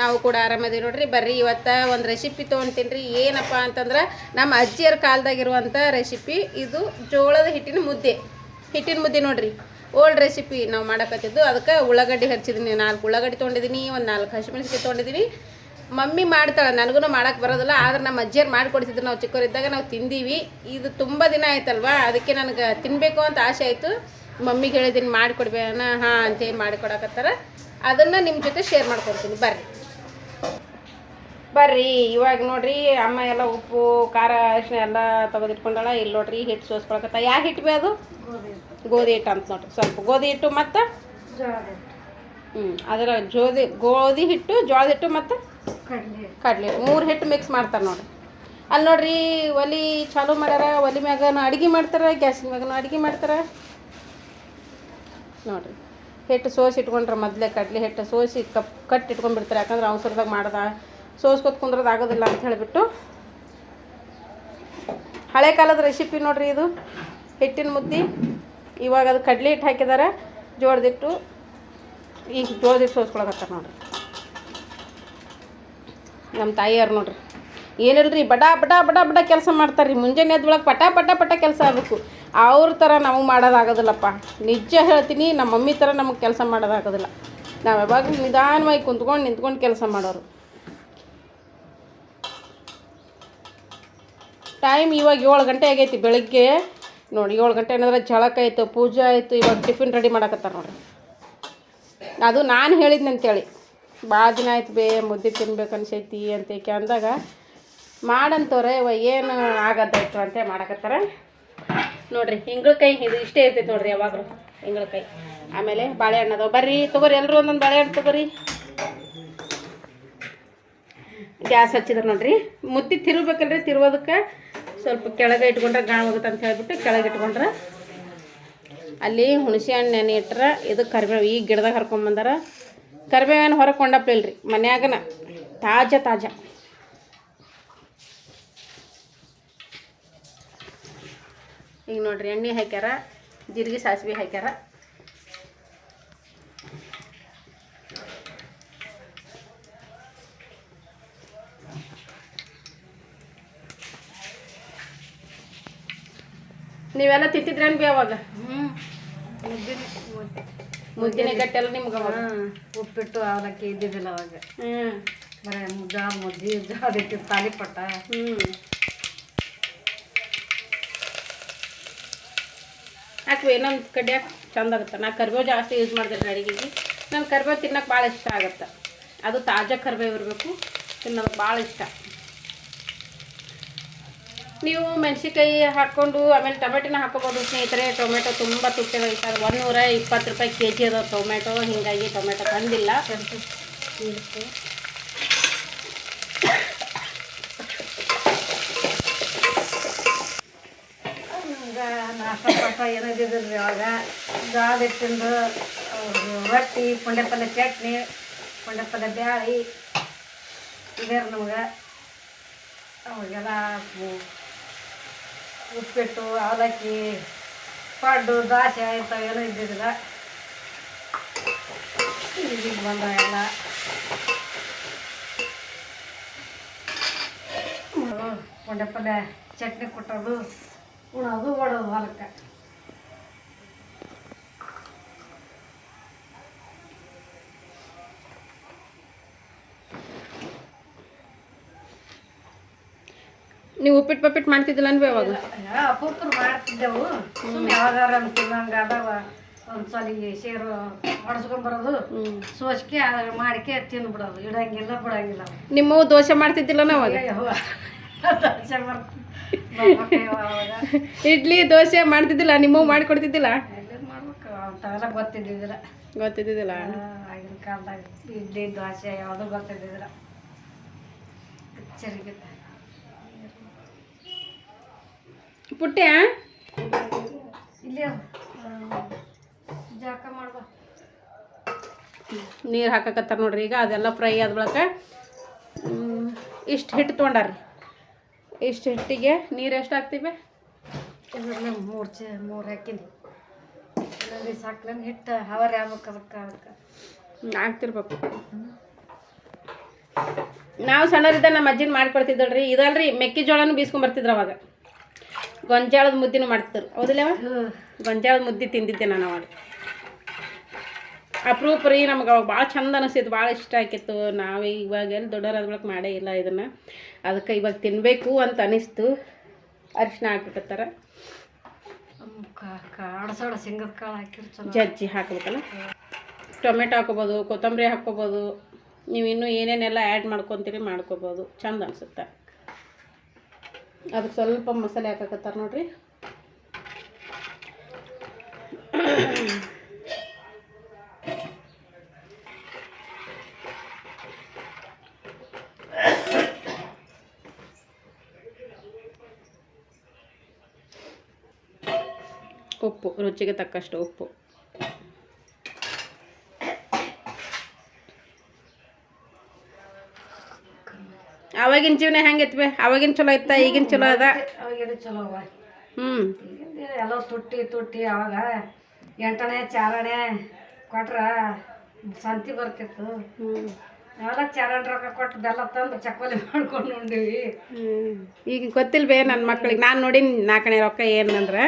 ನಾವು ಕೂಡ ಆರಾಮದೀವಿ ನೋಡ್ರಿ. ಬರ್ರಿ, ಇವತ್ತು ಒಂದು ರೆಸಿಪಿ ತೊಗೊಂತೀನಿ ಏನಪ್ಪ ಅಂತಂದ್ರೆ, ನಮ್ಮ ಅಜ್ಜಿಯರ ಕಾಲದಾಗಿರುವಂಥ ರೆಸಿಪಿ ಇದು ಜೋಳದ ಹಿಟ್ಟಿನ ಮುದ್ದೆ. ಹಿಟ್ಟಿನ ಮುದ್ದೆ ನೋಡ್ರಿ. ಓಲ್ಡ್ ರೆಸಿಪಿ ನಾವು ಮಾಡಕತ್ತಿದ್ದು. ಅದಕ್ಕೆ ಉಳ್ಳಾಗಡ್ಡಿ ಹಚ್ಚಿದೀನಿ ನಾಲ್ಕು ಉಳ್ಳಾಗಡ್ಡಿ ತೊಗೊಂಡಿದ್ದೀನಿ ಒಂದು ನಾಲ್ಕು ಹಸಿಮೆಣಸಿಗೆ ತೊಗೊಂಡಿದ್ದೀನಿ ಮಮ್ಮಿ ಮಾಡ್ತಾಳೆ ನನಗೂ ಮಾಡಕ್ಕೆ ಬರೋದಿಲ್ಲ, ಆದ್ರೆ ನಮ್ಮ ಅಜ್ಜಿಯರು ಮಾಡಿಕೊಡ್ತಿದ್ರು ನಾವು ಚಿಕ್ಕವರಿದ್ದಾಗ ನಾವು ತಿಂದೀವಿ. ಇದು ತುಂಬ ದಿನ ಆಯ್ತಲ್ವಾ? ಅದಕ್ಕೆ ನನಗೆ ತಿನ್ನಬೇಕು ಅಂತ ಆಸೆ ಆಯಿತು. ಮಮ್ಮಿಗೆ ಹೇಳಿದ್ದೀನಿ ಹಾ ಹಾಂ ಅಂತೇಳಿ ಮಾಡಿಕೊಡಕತ್ತಾರ. ಅದನ್ನು ನಿಮ್ಮ ಜೊತೆ ಶೇರ್ ಮಾಡ್ಕೊಡ್ತೀನಿ. ಬರ್ರಿ. ಬರ್ರಿ ಇವಾಗ ನೋಡ್ರಿ ಅಮ್ಮ ಎಲ್ಲ ಉಪ್ಪು ಖಾರ ಅರಿಶಿನ ಎಲ್ಲ ತೆಗೆದಿಟ್ಕೊಂಡಾಳ. ಇಲ್ಲಿ ನೋಡ್ರಿ ಹಿಟ್ಟು ಸೋಸ್ಕೊಳಕತ್ತ ಯಾವ ಹಿಟ್ಟು ಬೇ ಅದು? ಗೋಧಿ ಹಿಟ್ಟು. ಅಂತ ನೋಡ್ರಿ. ಸ್ವಲ್ಪ ಗೋಧಿ ಹಿಟ್ಟು ಮತ್ತು? ಹ್ಞೂ ಅದರ ಜೋದಿ ಗೋಧಿ ಹಿಟ್ಟು ಜೋಳದ ಹಿಟ್ಟು ಮತ್ತು? ಕಡಲೆ ಮೂರು ಹಿಟ್ಟು ಮಿಕ್ಸ್ ಮಾಡ್ತಾರೆ ನೋಡ್ರಿ. ಅಲ್ಲಿ ನೋಡ್ರಿ ಒಲಿ ಚಾಲೂ ಮಾಡ್ಯಾರ. ಒಲಿ ಮ್ಯಾಗನ ಅಡುಗೆ ಮಾಡ್ತಾರೆ ಗ್ಯಾಸಿನ ಮ್ಯಾಗನು ಅಡುಗೆ ಮಾಡ್ತಾರೆ. ನೋಡ್ರಿ. ಹಿಟ್ಟು ಸೋಸಿ ಇಟ್ಕೊಂಡ್ರೆ ಮೊದಲೇ ಕಡಲೆ ಹಿಟ್ಟು ಸೋಸಿ ಕಪ್ ಕಟ್ ಇಟ್ಕೊಂಡ್ಬಿಡ್ತಾರೆ. ಯಾಕಂದ್ರೆ ಅವಸರದಾಗ ಮಾಡ್ದ. ಸೋಸ್ಕೊತ್ ಕುಂದ್ರದು ಆಗೋದಿಲ್ಲ ಅಂತ ಹೇಳಿಬಿಟ್ಟು. ಹಳೆ ಕಾಲದ ರೆಸಿಪಿ ನೋಡ್ರಿ ಇದು. ಹಿಟ್ಟಿನ ಮುದ್ದೆ. ಇವಾಗ ಅದು ಕಡಲೆ ಹಿಟ್ಟು ಹಾಕಿದ್ದಾರೆ ಜೋಳದಿಟ್ಟು ಈಗ ಜೋಳದಿಟ್ಟು ಸೋಸ್ಕೊಳಕತ್ತಾರ ನೋಡ್ರಿ. ನಮ್ಮ ತಾಯಿಯವ್ರು ನೋಡ್ರಿ. ಏನಿಲ್ರಿ, ಬಡ ಬಡ ಬಡ ಬಡ ಕೆಲಸ ಮಾಡ್ತಾರೆ ರೀ ಮುಂಜಾನೆ ಎದ್ದೊಳಗೆ ಪಟ ಪಟ ಪಟ ಕೆಲಸ ಆಗಬೇಕು. ಅವ್ರ ಥರ ನಾವು ಮಾಡೋದಾಗೋದಿಲ್ಲಪ್ಪ ನಿಜ ಹೇಳ್ತೀನಿ ನಮ್ಮ ಮಮ್ಮಿ ಥರ ನಮಗೆ ಕೆಲಸ ಮಾಡೋದಾಗೋದಿಲ್ಲ ನಾವು ಯಾವಾಗಲೂ ನಿಧಾನವಾಗಿ ಕುಂತ್ಕೊಂಡು, ನಿಂತ್ಕೊಂಡು ಕೆಲಸ ಮಾಡೋರು. ಟೈಮ್ ಇವಾಗ ಏಳು ಗಂಟೆ ಆಗೈತಿ ಬೆಳಗ್ಗೆ. ನೋಡಿ, ಏಳು ಗಂಟೆ ಏನಾದ್ರೆ ಜಳಕ ಆಯಿತು, ಪೂಜೆ ಆಯಿತು, ಇವಾಗ ಟಿಫಿನ್ ರೆಡಿ ಮಾಡಕತ್ತಾರ ನೋಡ್ರಿ. ಅದು ನಾನು ಹೇಳಿದ್ನಿ ಅಂತೇಳಿ. ಭಾಳ ದಿನ ಆಯ್ತು ಬೇ, ಮುದ್ದೆ ತಿನ್ಬೇಕು ಅನ್ಸೈತಿ ಅಂತ ಅಂದಾಗ, ಮಾಡಂತವ್ರೆ, ಇವ ಏನು ಆಗದ್ದಾಯ್ತು ಅಂತ ಮಾಡಕತ್ತಾರ. ನೋಡ್ರಿ ಹಿಂಗ್ಳಕಾಯಿ ಇದು ಇಷ್ಟೇ ಇರ್ತೈತೆ ನೋಡಿರಿ ಯಾವಾಗಲೂ ಹಿಂಗ್ಳಕಾಯಿ ಆಮೇಲೆ ಬಾಳೆಹಣ್ಣು ಬರ್ರಿ, ತಗೋರಿ ಎಲ್ಲರೂ ಒಂದೊಂದು ಬಾಳೆಹಣ್ಣು ತಗೋರಿ. ಗ್ಯಾಸ್ ಹಚ್ಚಿದ್ರು ನೋಡ್ರಿ. ಮುತ್ತಿ ತಿರುಬೇಕಲ್ರಿ ತಿರುವುದಕ್ಕೆ ಸ್ವಲ್ಪ ಕೆಳಗೆ ಇಟ್ಕೊಂಡ್ರೆ ಗಾಣ ಹೋಗುತ್ತೆ ಅಂತ ಹೇಳ್ಬಿಟ್ಟು ಕೆಳಗೆ ಇಟ್ಕೊಂಡ್ರೆ. ಅಲ್ಲಿ ಹುಣಸೆ ಹಣ್ಣು ನೆನೆ ಇಟ್ಟರೆ ಇದು ಕರಿಬೇವು ಈ ಗಿಡದಾಗ ಹರ್ಕೊಂಬಂದಾರ ಕರಿಬೇವೇನು ಹೊರಗೆ ಕೊಂಡಪ್ಲಿಲ್ರಿ, ಮನ್ಯಾಗನ ತಾಜಾ ತಾಜಾ. ಈಗ ನೋಡ್ರಿ ಎಣ್ಣೆ ಹಾಕ್ಯಾರ, ಜೀರಿಗೆ ಸಾಸಿವೆ ಹಾಕ್ಯಾರ. ನೀವೆಲ್ಲ ತಿಂತಿದ್ರೇನು ಬಿ ಅವಾಗ? ಮುದ್ದಿನ ಗಟ್ಟೆಲ್ಲ ನಿಮ್ಗೆ ಅವಾಗ? ಉಪ್ಪಿಟ್ಟು ಅವಲಕ್ಕಿ ಇದ್ದಿದ್ದಿಲ್ಲ ಅವಾಗ. ಹ್ಞೂ ಬರೀ ಮುದ್ದ ಮುದ್ದಿ ಅದಕ್ಕೆ ತಾಲಿಪಟ್ಟ ಹ್ಞೂ ಹಾಕ್ವಿ ಇನ್ನೊಂದು ಕಡ್ಯಾಕ ಚಂದ ಆಗುತ್ತೆ. ನಾ ಕರ್ಬೇವು ಜಾಸ್ತಿ ಯೂಸ್ ಮಾಡ್ತೀನಿ ಅಡುಗೆಗೆ. ನಂಗೆ ಕರ್ಬೇವು ತಿನ್ನಕ್ಕೆ ಭಾಳ ಇಷ್ಟ ಆಗುತ್ತೆ. ಅದು ತಾಜಾ ಕರಿಬೇವು ಇರಬೇಕು. ತಿನ್ನೋದು ಭಾಳ ಇಷ್ಟ. ನೀವು ಮೆಣಸಿನ್ಕಾಯಿ ಹಾಕ್ಕೊಂಡು, ಆಮೇಲೆ ಟೊಮೆಟೊನ ಹಾಕೋಬೋದು ಸ್ನೇಹಿತರೆ. ಟೊಮೆಟೊ ತುಂಬ ತುಟ್ಟಿ ಹೋಗ್ತಾರೆ ಒಂದೂರ ಇಪ್ಪತ್ತು ರೂಪಾಯಿ ಕೆ ಜಿ ಅದ ಟೊಮೆಟೊ. ಹೀಗಾಗಿ ಟೊಮೆಟೊ ತಂದಿಲ್ಲ ನಾಷ್ಟ ರೀ ಅವಾಗ? ಗಾದ ತಿಂದು ರೊಟ್ಟಿ ಪುಂಡೆ ಪಲ್ಯ ಚಟ್ನಿ ಪುಂಡೆ ಪಲ್ಯ ಬ್ಯಾಳಿ. ಇದೇ ನಮ್ಗೆ. ಅವಾಗೆಲ್ಲ ಉಪ್ಪಿಟ್ಟು, ಅವಲಕ್ಕಿ, ಪಡ್ಡು ದಾಸೆ ಇಂಥವೇನು ಏನೂ ಇದ್ದಿದ್ದಿಲ್ಲ. ಈಗ ಬಂದ ಎಲ್ಲ. ಪುಂಡೆ ಪಲ್ಯ ಚಟ್ನಿ ಕೊಟ್ಟೋದು ಉಣೋದು ಓಡೋದು ಹೊಲಕ್ಕೆ. ನೀವು ಉಪ್ಪಿಟ್ಟು ಪಪ್ಪಿಟ್ಟು ಮಾಡ್ತಿದ್ದಿಲ್ಲ ಅನ್ಬಿ ಅವಾಗ ಅಪೂರ್ಕರು ಮಾಡ್ತಿದ್ದೆವು. ಸುಮ್ಮನೆ ಯಾವಾಗಾರ ತಿನ್ನಂಗೆ ಅದಾವ ಒಂದು ಸಲ ಸೇರು ಹೊಡೆಸ್ಕೊಂಬರೋದು ಹ್ಞೂ ಸೋಸ್ಕೆ ಮಾಡಿಕೆ ತಿಂದ್ಬಿಡೋದು ಇಡಂಗಿಲ್ಲ ಬಿಡಂಗಿಲ್ಲ. ನಿಮ್ಮವು ದೋಸೆ ಮಾಡ್ತಿದ್ದಿಲ್ಲ ಅಯ್ಯವ್ವ. ದೋಸೆ ಅವಾಗ. ಇಡ್ಲಿ ದೋಸೆ ಮಾಡ್ತಿದ್ದಿಲ್ಲ ನಿಮ್ಮವು ಮಾಡಿಕೊಡ್ತಿದ್ದಿಲ್ಲ? ಅಂಥವೆಲ್ಲ ಗೊತ್ತಿದ್ದಿದ್ದಿಲ್ಲ. ಗೊತ್ತಿದ್ದಿಲ್ಲ ಆ, ಆಗಿನ ಕಾಲದಾಗ ಇಡ್ಲಿ ದೋಸೆ ಯಾವುದೂ ಗೊತ್ತಿದ್ದಿದ್ದಿಲ್ಲ. ಚರಿಗೆ ಪುಟ್ಟ್ಯಾ ನೀರು ಹಾಕಕತ್ತಾರ ನೋಡ್ರಿ ಈಗ ಅದೆಲ್ಲ ಫ್ರೈ ಆದ ಬಳಿಕ ಇಷ್ಟು ಹಿಟ್ಟು ತೊಗೊಂಡಾರ್ರಿ. ಇಷ್ಟು ಹಿಟ್ಟಿಗೆ ನೀರು ಎಷ್ಟು ಹಾಕ್ತೀವಿ? ಮೂರು ಚ ಮೂರು ಹಾಕಿನಿ. ಸಾಕ್ಲನ್ ಹಿಟ್ಟು ಹವರ್ ಆಗ್ಬೇಕು ಅದಕ್ಕೆ ಅದಕ್ಕೆ. ಹಾಕ್ತಿರ್ಬೇಕು. ನಾವು ಸಣ್ಣರಿದ್ದ ನಮ್ಮ ಅಜ್ಜಿನ ಮಾಡ್ಕೊಡ್ತಿದ್ದಳ್ರಿ ಇದಲ್ರಿ ಮೆಕ್ಕೆಜೋಳನೂ ಬೀಸ್ಕೊಂಡ್ ಬರ್ತಿದ್ರು ಅವಾಗ. ಗೊಂಜಾಳದ ಮುದ್ದಿನೂ ಮಾಡ್ತಾರೆ ಹೌದಿಲ್ಲವ ಗೊಂಜಾಳದ ಮುದ್ದೆ ತಿಂದಿದ್ದೆ ನಾನು ಅವಾಗ. ಅಪ್ರೂಪ ರೀ ನಮ್ಗೆ ಅವಾಗ ಭಾಳ ಚಂದ ಅನಿಸ್ತಿತ್ತು ಭಾಳ ಇಷ್ಟ ಆಕಿತ್ತು ನಾವು ಇವಾಗ ಎಲ್ಲಿ ದೊಡ್ಡವರಾದ ಬಳಿಕ ಮಾಡೇ ಇಲ್ಲ ಇದನ್ನು. ಅದಕ್ಕೆ ಇವಾಗ ತಿನ್ನಬೇಕು ಅಂತ ಅನಿಸ್ತು. ಅರಿಶಿನ ಹಾಕ್ಬಿಟ್ಟತ್ತಾರ ಕಾಡಸೋಡ ಶೇಂಗದ ಕಾಳು ಹಾಕಿರ್ತಾರೆ ಜಜ್ಜಿ ಹಾಕ್ಬೇಕಲ್ಲ? ಟೊಮೆಟೊ ಹಾಕೋಬೋದು ಕೊತ್ತಂಬರಿ ಹಾಕ್ಕೋಬೋದು. ನೀವು ಇನ್ನೂ ಏನೇನೆಲ್ಲ ಆ್ಯಡ್ ಮಾಡ್ಕೊತೀರಿ ಮಾಡ್ಕೋಬೋದು. ಚಂದ ಅನಿಸುತ್ತೆ? ಅದಕ್ಕೆ ಸ್ವಲ್ಪ ಮಸಾಲೆ ಹಾಕಕತ್ತಾರ ನೋಡ್ರಿ ಉಪ್ಪು ರುಚಿಗೆ ತಕ್ಕಷ್ಟು ಉಪ್ಪು ಅವಾಗಿನ ಜೀವನ ಹೆಂಗಿತ್ತು ಬೇ? ಅವಾಗಿನ ಚಲೋ ಇತ್ತ ಈಗಿನ ಚಲೋ ಅದ? ಹ್ಮ್ ಚಲೋ ಅವ. ಹ್ಞೂ ಎಲ್ಲ ತುಟ್ಟಿ ತುಟ್ಟಿ ಅವಾಗ ಎಂಟನೇ ಚಾರಣೆ ಕೊಟ್ರ ಸಂತಿ ಬರ್ತಿತ್ತು. ಎಲ್ಲ ಚಾರಣ ರೊಕ್ಕ ಕೊಟ್ಟು ಬೆಲ್ಲ ತಂದು ಚಕ್ಕೋಲಿ ಮಾಡ್ಕೊಂಡು ಉಂಡಿವಿ. ಈಗ ಗೊತ್ತಿಲ್ಲ ಬೇ ನನ್ನ ಮಕ್ಳಿಗೆ. ನಾನು ನೋಡಿ ನಾಲ್ಕನೇ ರೊಕ್ಕ ಏನಂದ್ರೆ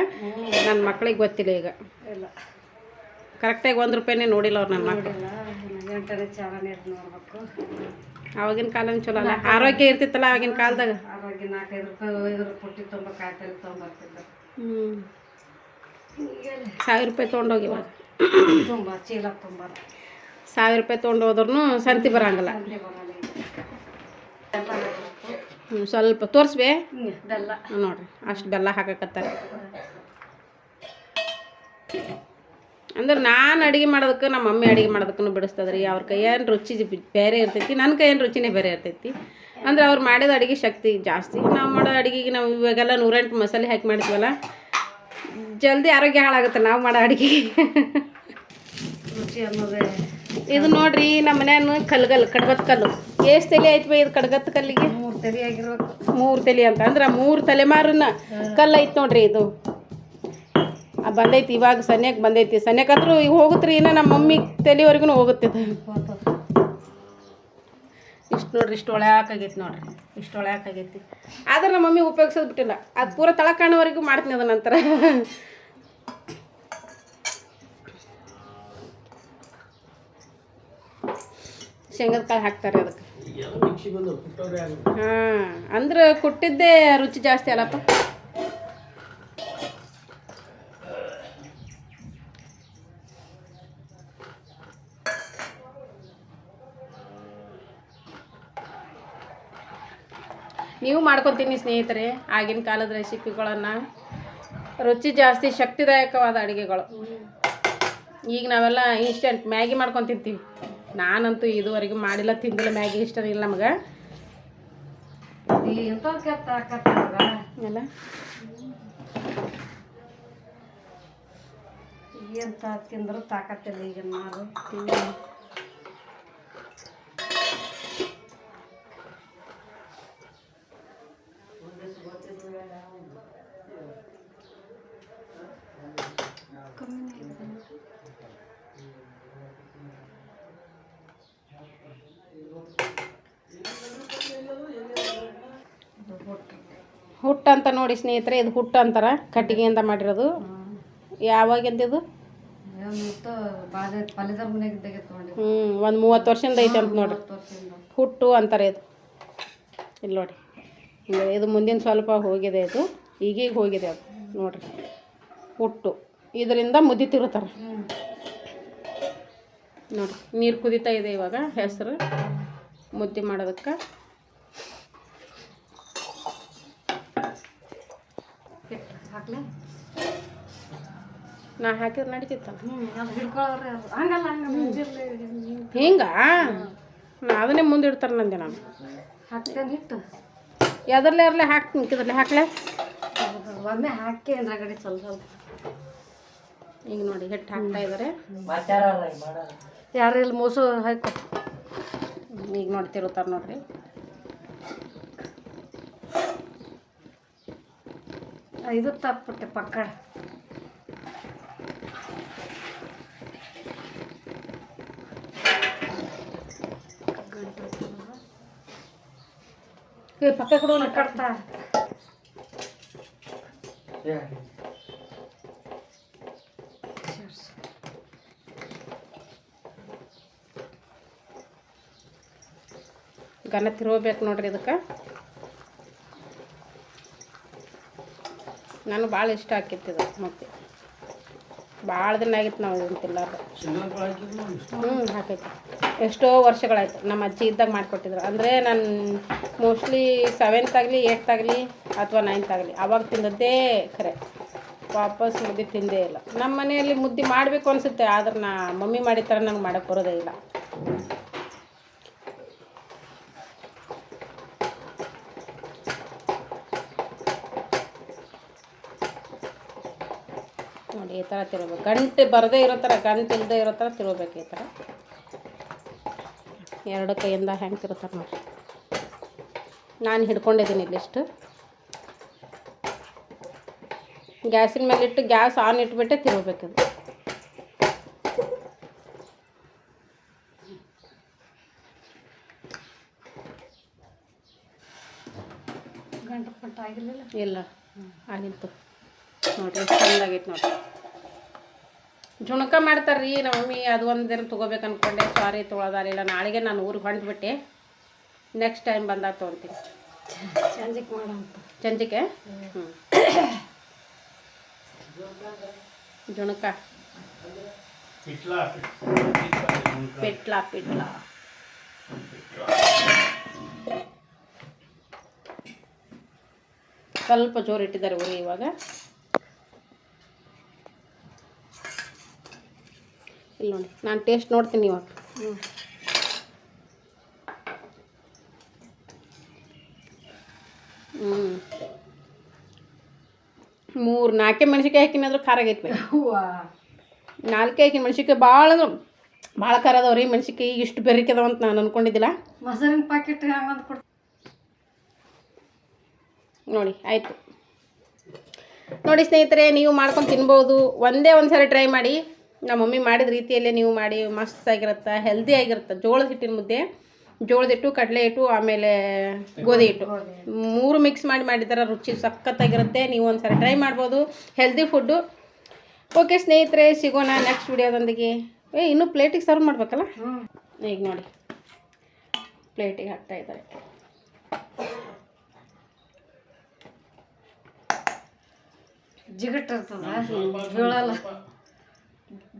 ನನ್ನ ಮಕ್ಳಿಗೆ ಗೊತ್ತಿಲ್ಲ ಈಗ. ಇಲ್ಲ. ಕರೆಕ್ಟಾಗಿ ಒಂದು ರೂಪಾಯಿನೇ ನೋಡಿಲ್ಲ ಅವ್ರು ನನ್ನ ಮಕ್ಳು. ನೋಡಿಲ್ಲ. ಎಂಟನೇ ಚಾರಣೆ ನೋಡ್ಬೇಕು. ಆವಾಗಿನ ಕಾಲ ಚಲೋ ಅಲ್ಲ. ಆರೋಗ್ಯ ಇರ್ತಿತ್ತಲ್ಲ ಆಗಿನ ಕಾಲದಾಗ? ಆರೋಗ್ಯ ನಾಲ್ಕೈದು ರೂಪಾಯಿ ಐದು ಪುಟ್ಟಿ ತುಂಬ ಕಾಯಿಪಲ್ಲೆ ತೊಗೊಂಬರ್ತಿದ್ದ ಹ್ಞೂ ಈಗೆಲ್ಲ ಸಾವಿರ ರೂಪಾಯಿ ತೊಗೊಂಡೋಗಿ ಇವಾಗ. ತುಂಬ ಚೀಲ ತುಂಬ. ಸಾವಿರ ರೂಪಾಯಿ ತೊಗೊಂಡು ಹೋದ್ರೂ ಸಂತಿ ಬರಂಗಿಲ್ಲ. ಹ್ಞೂ ಸ್ವಲ್ಪ ತೋರಿಸ್ಬೇ. ಬೆಲ್ಲ. ನೋಡ್ರಿ ಅಷ್ಟು ಬೆಲ್ಲ ಹಾಕಕತ್ತಾರೆ. ಅಂದ್ರೆ ನಾನು ಅಡುಗೆ ಮಾಡೋದಕ್ಕೆ ನಮ್ಮ ಮಮ್ಮಿ ಅಡುಗೆ ಮಾಡೋದಕ್ಕೂ ಬಿಡಿಸ್ತದ್ರಿ. ಅವ್ರ ಕೈಯನ್ ರುಚಿ ಬೇರೆ ಇರ್ತೈತಿ ನನ್ನ ಕೈಯನ್ ರುಚಿನೇ ಬೇರೆ ಇರ್ತೈತಿ. ಅಂದ್ರೆ ಅವ್ರು ಮಾಡಿದ ಅಡುಗೆ ಶಕ್ತಿ ಜಾಸ್ತಿ. ನಾವು ಮಾಡೋ ಅಡುಗೆಗೆ ನಾವು ಇವಾಗೆಲ್ಲ ನೂರೆಂಟು ಮಸಾಲೆ ಹಾಕಿ ಮಾಡ್ತೀವಲ್ಲ ಜಲ್ದಿ ಆರೋಗ್ಯ ಹಾಳಾಗುತ್ತೆ ನಾವು ಮಾಡೋ ಅಡುಗೆ. ರುಚಿ ಅನ್ನೋದೇ ಇದು ನೋಡ್ರಿ ನಮ್ಮ ಮನ್ಯಾನ ಕಲ್ಗಲ್ ಕಡ್ಗತ್ ಕಲ್ಲು. ಎಷ್ಟು ತಲೆ ಐತಿ ಬೈ ಇದು ಕಡ್ಗತ್ ಕಲ್ಲಿಗೆ? ಮೂರು ತಲೆ ಆಗಿರ್ಬೇಕು. ಮೂರು ತಲೆ ಅಂತ. ಅಂದ್ರೆ ಮೂರು ತಲೆಮಾರನ್ನ ಕಲ್ಲು ಐತಿ ನೋಡ್ರಿ ಇದು. ಬಂದೈತಿ ಇವಾಗ ಸನ್ಯಾಕ್ ಬಂದೈತಿ. ಸನ್ಯಾಕ್ ಆದ್ರೂ ಈಗ ಹೋಗುತ್ತೆ ಇನ್ನು ನಮ್ಮ ಮಮ್ಮಿ ತಲೆವರೆಗೂ ಹೋಗುತ್ತೆ. ಇಷ್ಟು ನೋಡ್ರಿ ಇಷ್ಟು ಒಳ್ಯಾಕಾಗೈತಿ ನೋಡ್ರಿ. ಇಷ್ಟು ಒಳ್ಯಾಕಾಗೈತಿ ಆದ್ರೆ ನಮ್ಮ ಮಮ್ಮಿ ಉಪಯೋಗಿಸೋದು ಬಿಟ್ಟಿಲ್ಲ. ಅದು ಪೂರ ತಳ ಕಾಣೋವರೆಗೂ ಮಾಡ್ತೀನಿ ಅದ ನಂತರ. ಶೇಂಗದ ಕಾಳು ಹಾಕ್ತಾರೆ ಅದಕ್ಕೆ. ಹಾಂ ಅಂದ್ರೆ ಕೊಟ್ಟಿದ್ದೇ ರುಚಿ ಜಾಸ್ತಿ ಅಲ್ಲಪ್ಪ. ನೀವು ಮಾಡ್ಕೊತೀನಿ ಸ್ನೇಹಿತರೆ ಆಗಿನ ಕಾಲದ ರೆಸಿಪಿಗಳನ್ನು. ರುಚಿ ಜಾಸ್ತಿ ಶಕ್ತಿದಾಯಕವಾದ ಅಡುಗೆಗಳು. ಈಗ ನಾವೆಲ್ಲ ಇನ್ಸ್ಟೆಂಟ್ ಮ್ಯಾಗಿ ಮಾಡ್ಕೊಂಡು ತಿಂತೀವಿ. ನಾನಂತೂ ಇದುವರೆಗೂ ಮಾಡಿಲ್ಲ ತಿಂದಿಲ್ಲ ಮ್ಯಾಗಿ ಇಷ್ಟ ಇಲ್ಲ ನಮಗೆ. ಎಲ್ಲ ಎಂತ ತಿಂದ್ರು ತಾಕತ್ತಿಲ್ಲ ಈಗ ಮಾಡು. ಹುಟ್ಟು ಅಂತ ನೋಡಿ ಸ್ನೇಹಿತರೆ ಇದು ಹುಟ್ಟು ಅಂತಾರ ಕಟ್ಟಿಗೆಯಿಂದ ಮಾಡಿರೋದು. ಯಾವಾಗಿಂದ ಇದು? ಮತ್ತು ಬಾದ ಪಲ್ಯದವ್ರ ಮನೆಗೆ ಇದ್ದಾಗೆ ಹ್ಞೂ ಒಂದು ಮೂವತ್ತು ವರ್ಷದಿಂದ ಐತೆ ಅಂತ ನೋಡ್ರಿ. ಹುಟ್ಟು ಅಂತಾರೆ ಇದು. ಇಲ್ಲಿ ನೋಡಿ. ಇದು- ಇದು ಮುಂದಿನ ಸ್ವಲ್ಪ ಹೋಗಿದೆ ಇದು. ಈಗೀಗ ಹೋಗಿದೆ ಅದು. ನೋಡಿರಿ. ಹುಟ್ಟು. ಇದರಿಂದ ಮುದ್ದೆ ತಿರುತ್ತಾರೆ ನೋಡಿರಿ. ನೀರು ಕುದಿತಾ ಇದೆ ಇವಾಗ ಹೆಸರು. ಮುದ್ದೆ ಮಾಡೋದಕ್ಕೆ ಹಿಟ್ಟು ಹಾಕ್ಲೆ? ನಾ ಹಾಕಿದ್ರೆ ನಡೀತಿತ್ತಲ್ಲ. ಹಂಗಲ್ಲ ಹಂಗ ನಾ ಅದನ್ನೇ ಮುಂದಿಡ್ತಾರೆ ನಂದೆ ನಾನು. ಹಾಕ್ತೇನೆ ಹಿಟ್ಟು. ಎದರ್ಲೆ ಅರ್ಲೆ ಹಾಕ್ತೀನಿ ಕಿದ್ರಲೆ ಹಾಕ್ಲೆ? ಒಮ್ಮೆ ಹಾಕಿ ಅಂದ್ರಗಡೆ ಸ್ವಲ್ಪ ಸ್ವಲ್ಪ. ಈಗ ನೋಡಿ ಹಿಟ್ಟು ಹಾಕ್ತಾ ಇದ್ದಾರೆ ಯಾರು ಇಲ್ಲಿ ಮೋಸ ಹಾಕಿ? ಈಗ ನೋಡಿ ತಿರುತ್ತಾರೆ ನೋಡ್ರಿ. ಇದು ತಪ್ಪುಟ್ಟೆ ಪಕ್ಕಡ ಏ, ಪಕ್ಕ ಕೂಡ ಕಟ್ತಾ. ಘನ ತಿರುಗಬೇಕು ನೋಡ್ರಿ ಇದಕ್ಕೆ. ನಾನು ಭಾಳ ಇಷ್ಟ ಆಕೈತಿ ಇದು ಮತ್ತೆ ಭಾಳ ದಿನ ಆಗಿತ್ತು ನಾವು ಇದನ್ನ ಹ್ಞೂ ಹಾಕೈತಿ ಎಷ್ಟೋ ವರ್ಷಗಳಾಯ್ತು ನಮ್ಮ ಅಜ್ಜಿ ಇದ್ದಾಗ ಮಾಡಿಕೊಟ್ಟಿದ್ರು. ಅಂದರೆ ನಾನು ಮೋಸ್ಟ್ಲಿ ಸೆವೆಂತ್ ಆಗಲಿ ಏಯ್ತ್ ಆಗಲಿ ಅಥವಾ ನೈನ್ತ್ ಆಗಲಿ, ಅವಾಗ ತಿಂದದ್ದೇ ಖರೆ. ವಾಪಸ್ ಮುದ್ದೆ ತಿಂದೇ ಇಲ್ಲ. ನಮ್ಮ ಮನೆಯಲ್ಲಿ ಮುದ್ದೆ ಮಾಡಬೇಕು ಅನಿಸುತ್ತೆ, ಆದ್ರೆ ನಾ ಮಮ್ಮಿ ಮಾಡಿದ ಥರ ನಂಗೆ ಮಾಡೋಕ್ಕೆ ಬರೋದೇ ಇಲ್ಲ. ಥರ ತಿರ್ಬೇಕು ಗಂಟೆ ಬರದೇ ಇರೋ ಥರ ಗಂಟು ಇಲ್ಲದೆ ಇರೋ ಥರ ತಿರ್ಬೇಕು ಈ ಥರ ಎರಡು ಕೈಯಿಂದ ಹೆಂಗೆ ತಿರುತ್ತಾರೆ ನೋಡಿ. ನಾನು ಹಿಡ್ಕೊಂಡಿದ್ದೀನಿ ಇಲ್ಲಿಷ್ಟು ಗ್ಯಾಸಿನ ಮೇಲೆ ಇಟ್ಟು ಗ್ಯಾಸ್ ಆನ್ ಇಟ್ಬಿಟ್ಟೆ ತಿರ್ಬೇಕು ಗಂಟು ಪಟ್ಟ ಆಗಿರ್ಲಿಲ್ಲ? ಇಲ್ಲ. ಆಗಿತ್ತು ನೋಡಿರಿ ನೋಡಿರಿ ನೋಡ್ರಿ. ಜುಣಕ ಮಾಡ್ತಾರ್ರಿ ನಮ್ಮ ಮಮ್ಮಿ ಅದು ಒಂದು ದಿನ ತೊಗೋಬೇಕು ಅಂದ್ಕೊಂಡೆ ಸಾರಿ ತೊಗೊಳೋದಾರಿಲ್ಲ ನಾಳೆಗೆ ನಾನು ಊರಿಗೆ ಹೊಂಟ್ಬಿಟ್ಟೆ. ನೆಕ್ಸ್ಟ್ ಟೈಮ್ ಬಂದಾಗ ತೊಗೊತೀನಿ. ಸಂಜೆಗೆ ಮಾಡಂತ ಚಂಜಿಕೆ? ಹ್ಞೂ ಜುಣಕ. ಪಿಟ್ಲ ಪಿಟ್ಲ. ಸ್ವಲ್ಪ ಜೋರು ಇಟ್ಟಿದ್ದಾರೆ ಊರಿ ಇವಾಗ. ಇಲ್ಲಿ ನೋಡಿ. ನಾನು ಟೇಸ್ಟ್ ನೋಡ್ತೀನಿ ಇವಾಗ. ಹ್ಞೂ ಹ್ಞೂ ಮೂರು ನಾಲ್ಕೇ ಮೆಣಸಿನ್ಕಾಯಿ ಹಾಕಿನಾದ್ರೂ ಖಾರ ಆಗೈತೆ ಹೂವ. ನಾಲ್ಕೇ ಹಾಕಿನ ಮೆಣಸಿನ್ಕಾಯಿ ಭಾಳ ಅಂದ್ರೆ ಭಾಳ ಖಾರ ಅದಾವ ರೀ ಮೆಣಸಿನ್ಕಾಯಿ ಇಷ್ಟು ಬೆರಿಕೆ ಅದಾವ ಅಂತ ನಾನು ಅನ್ಕೊಂಡಿದ್ದಿಲ್ಲ. ಮೊಸರಿನ ಪ್ಯಾಕೆಟ್ ನೋಡಿ ಆಯಿತು. ನೋಡಿ ಸ್ನೇಹಿತರೆ ನೀವು ಮಾಡ್ಕೊಂಡು ತಿನ್ಬೋದು. ಒಂದೇ ಒಂದು ಸಾರಿ ಟ್ರೈ ಮಾಡಿ. ನಮ್ಮ ಮಮ್ಮಿ ಮಾಡಿದ ರೀತಿಯಲ್ಲೇ ನೀವು ಮಾಡಿ ಮಸ್ತ್ ಆಗಿರುತ್ತೆ ಹೆಲ್ದಿ ಆಗಿರುತ್ತೆ. ಜೋಳದ ಹಿಟ್ಟಿನ ಮುದ್ದೆ ಜೋಳದ ಹಿಟ್ಟು ಕಡಲೆ ಹಿಟ್ಟು ಆಮೇಲೆ ಗೋಧಿ ಹಿಟ್ಟು. ಮೂರು ಮಿಕ್ಸ್ ಮಾಡಿ ಮಾಡಿದಾರೆ ರುಚಿ ಸಖತ್ತಾಗಿರುತ್ತೆ. ನೀವು ಒಂದು ಸಾರಿ ಟ್ರೈ ಮಾಡ್ಬೋದು. ಹೆಲ್ದಿ ಫುಡ್ಡು ಓಕೆ ಸ್ನೇಹಿತರೆ ಸಿಗೋಣ ನೆಕ್ಸ್ಟ್ ವಿಡಿಯೋದೊಂದಿಗೆ ಏ ಇನ್ನೂ ಪ್ಲೇಟಿಗೆ ಸರ್ವ್ ಮಾಡ್ಬೇಕಲ್ಲ? ಈಗ ನೋಡಿ. ಪ್ಲೇಟಿಗೆ ಹಾಕ್ತಾ ಇದ್ದಾರೆ. ಜಿಗಟ್ಟಿರ್ತದ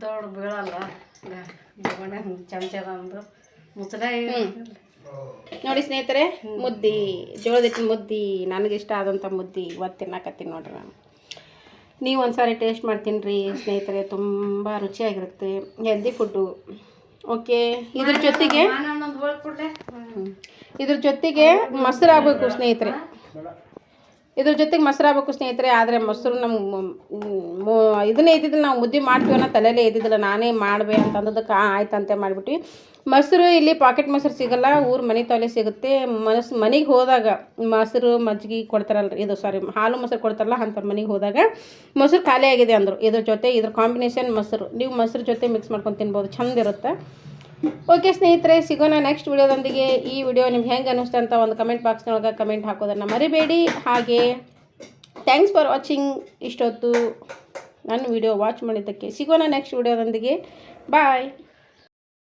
ದೊಡ್ಡ ಬೀಳಲ್ಲ ಚಮಚದ ಒಂದು ನೋಡಿ ಸ್ನೇಹಿತರೆ ಮುದ್ದಿ ಜೋಳದ ಹಿಟ್ಟಿನ ಮುದ್ದಿ ನನಗಿಷ್ಟ ಆದಂಥ ಮುದ್ದಿ ಇವತ್ತು ತಿನ್ನಕತ್ತೀನಿ ನೋಡ್ರಿ ನಾನು. ನೀವು ಒಂದ್ಸಾರಿ ಟೇಸ್ಟ್ ಮಾಡ್ತೀನಿ ರೀ ಸ್ನೇಹಿತರೆ ತುಂಬ ರುಚಿಯಾಗಿರುತ್ತೆ ಹೆಲ್ದಿ ಫುಡ್ಡು ಓಕೆ ಇದ್ರ ಜೊತೆಗೆ. ಇದ್ರ ಜೊತೆಗೆ ಮೊಸರು ಆಗಬೇಕು ಸ್ನೇಹಿತರೆ. ಇದ್ರ ಜೊತೆಗೆ ಮೊಸರು ಆಗ್ಬೇಕು ಸ್ನೇಹಿತರೆ, ಆದರೆ ಮೊಸರು ನಮ್ಮ ಇದನ್ನೇ ಇದ್ದಿದ್ದಿಲ್ಲ, ನಾವು ಮುದ್ದೆ ಮಾಡ್ತೀವಿ ಅನ್ನೋ ತಲೆಯಲ್ಲೇ ಇದ್ದಿದ್ದಿಲ್ಲ, ನಾನೇ ಮಾಡ್ಬೇ ಅಂತ ಅಂದದಕ್ಕೆ ಅಂತ ಮಾಡಿಬಿಟ್ವಿ. ಮೊಸರು ಇಲ್ಲಿ ಪಾಕೆಟ್ ಮೊಸರು ಸಿಗಲ್ಲ, ಊರು ಮನೆ ತೊಲೆ ಸಿಗುತ್ತೆ. ಮನಸ್ ಮನೆಗೆ ಹೋದಾಗ ಮೊಸರು ಮಜ್ಜಿಗೆ ಕೊಡ್ತಾರಲ್ಲ ಇದು ಸಾರಿ ಹಾಲು ಮೊಸರು ಕೊಡ್ತಾರಲ್ಲ, ಅಂಥವ್ರ ಮನೆಗೆ ಹೋದಾಗ ಮೊಸರು ಖಾಲಿ ಆಗಿದೆ ಅಂದರು. ಇದ್ರ ಜೊತೆ ಇದ್ರ ಕಾಂಬಿನೇಷನ್ ಮೊಸರು. ನೀವು ಮೊಸರು ಜೊತೆ ಮಿಕ್ಸ್ ಮಾಡ್ಕೊಂಡು ತಿನ್ಬೋದು, ಚಂದ ಇರುತ್ತೆ. ಓಕೆ ಸ್ನೇಹಿತರೆ, ಸಿಗೋಣ ನೆಕ್ಸ್ಟ್ ವಿಡಿಯೋದೊಂದಿಗೆ. ಈ ವಿಡಿಯೋ ನಿಮ್ಗೆ ಹೆಂಗೆ ಅನ್ನಿಸ್ತು ಅಂತ ಒಂದು ಕಮೆಂಟ್ ಬಾಕ್ಸ್ನೊಳಗೆ ಕಮೆಂಟ್ ಹಾಕೋದನ್ನು ಮರಿಬೇಡಿ. ಹಾಗೆ ಥ್ಯಾಂಕ್ಸ್ ಫಾರ್ ವಾಚಿಂಗ್ ಇಷ್ಟೊತ್ತು ನನ್ನ ವಿಡಿಯೋ ವಾಚ್ ಮಾಡಿದ್ದಕ್ಕೆ ಸಿಗೋಣ ನೆಕ್ಸ್ಟ್ ವಿಡಿಯೋದೊಂದಿಗೆ. ಬಾಯ್